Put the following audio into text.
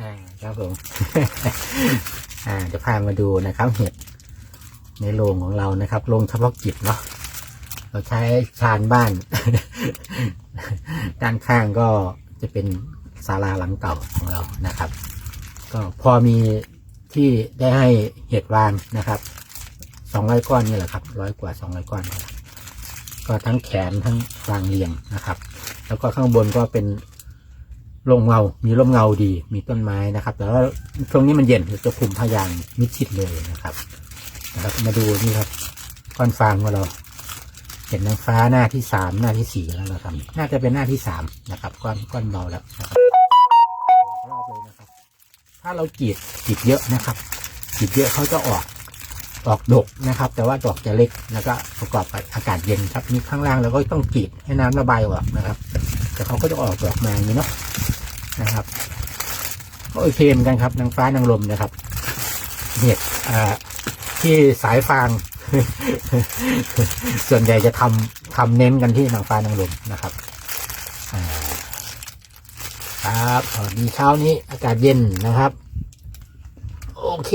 อ่าครับผม อ่าจะพามาดูนะครับเห็ดในโรงของเรานะครับโรงเฉพาะกิจเนาะเราใช้ชานบ้าน ด้านข้างก็จะเป็นศาลาหลังเก่าของเรานะครับ ก็พอมีที่ได้ให้เห็ดวางนะครับสองร้อยก้อนนี่แหละครับร้อยกว่าสองร้อยก้อน ก็ทั้งแขนทั้งวางเรียงนะครับ แล้วก็ข้างบนก็เป็น ร่มเงา มีร่มเงาดี มีต้นไม้นะครับ แต่ว่าตรงนี้มันเย็นจะคุมพยางมิดชิดเลยนะครับ นะครับ มาดูนี่ครับก้อนฟางของเรา เห็นนางฟ้าหน้าที่สามหน้าที่สี่แล้วนะครับ น่าจะเป็นหน้าที่สามนะครับ ก้อนก้อนเบาแล้วนะครับรอบเลยนะครับ ถ้าเรากรีดกรีดเยอะนะครับกรีดเยอะเขาจะออกออกดกนะครับ แต่ว่าดอกจะเล็กแล้วก็ประกอบกับอากาศเย็นครับนี่ข้างล่างเราก็ต้องกรีดให้น้ำระบายออกนะครับ แต่เขาก็จะออกดอกมาอย่างนี้เนาะนะครับก็โอเคเหมือนกันครับนางฟ้านางลมนะครับเห็ดอ่าที่สายฟาง ส่วนใหญ่จะทำทำเน้นกันที่นางฟ้านางลมนะครับครับสวัสดีเช้านี้อากาศเย็นนะครับ โอเค